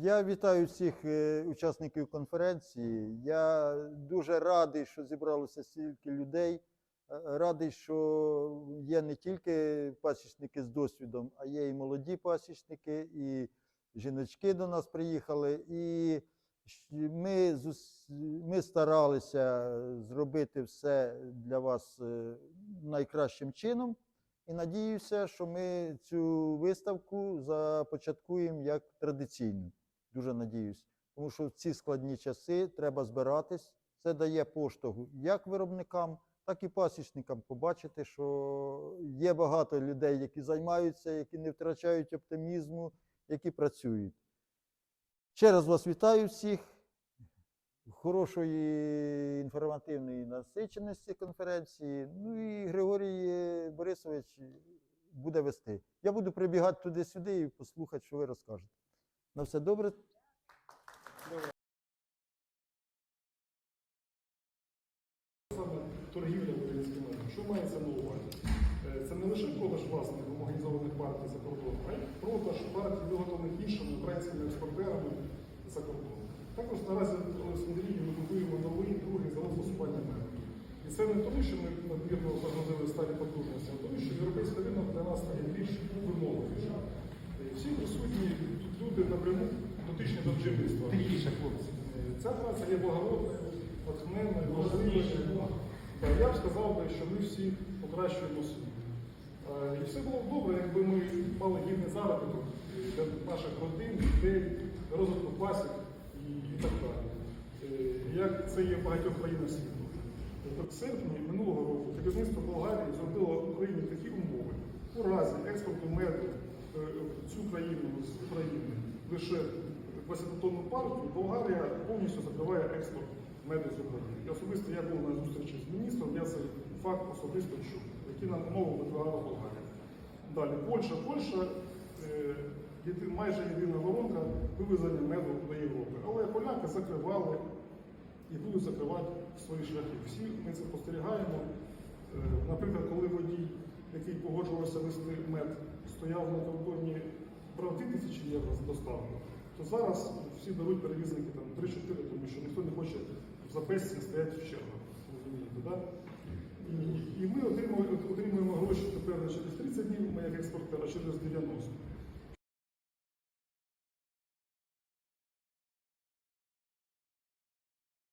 Я вітаю всіх е, учасників конференції. Я дуже радий, що зібралося стільки людей. Е, Радий, що є не тільки пасічники з досвідом, а є і молоді пасічники, і жіночки до нас приїхали. І ми, ми старалися зробити все для вас е, найкращим чином. І надіюся, що ми цю виставку започаткуємо як традиційну. Дуже надіюсь. Тому що в ці складні часи треба збиратись. Це дає поштовх як виробникам, так і пасічникам побачити, що є багато людей, які займаються, які не втрачають оптимізму, які працюють. Ще раз вас вітаю всіх. Хорошої інформативної насиченості конференції. Ну і Григорій Борисович буде вести. Я буду прибігати туди-сюди і послухати, що ви розкажете. На все добре. саме торгівля українським медом. Що мається на увазі? Е, Це не лише продаж власних гомогенізованих партій за кордоном, а й продаж партій, виготовлених іншими українськими експортерами за кордоном. Також наразі Олександрії ми будуємо новий другий завод фасування меду. І це не тому, що ми надмірно загрузили сталі потужності, а тому, що європейський ринок для нас стає більш вимогливішим. Е, Всі присутні тут напряму дотичні до бджільництва. Тихіше, хлопці. Ця праця є благородною, натхненною, важливою. Я б сказав би, що ми всі покращуємо світ. Е, І все було б добре, якби ми мали гідний заробіток для наших родин, дітей, розвитку і, і так далі. Е, Як це є в багатьох країнах світу. Тобто в серпні минулого року керівництво Болгарії зробило Україні такі умови. У разі експорту меду е, в цю країну з України лише 20-тонну партію, Болгарія повністю закриває експорт меду з України. І особисто я був на зустрічі з міністром, я цей факт особисто чув, які нам умови викликала Болгарія. Далі Польща. Польща е, майже єдина воронка вивезення меду до Європи. Але поляки закривали і будуть закривати свої шляхи. Всі ми це спостерігаємо. Е, Наприклад, коли водій, який погоджувався вести мед, стояв на кордоні брав 2 тисячі євро за доставку, то зараз всі беруть перевізники там 3-4, тому що ніхто не хоче в записці стояти в чергах. Розумієте, да? І, і ми отримуємо, отримуємо гроші тепер не через 30 днів, ми як експортера, а через 90.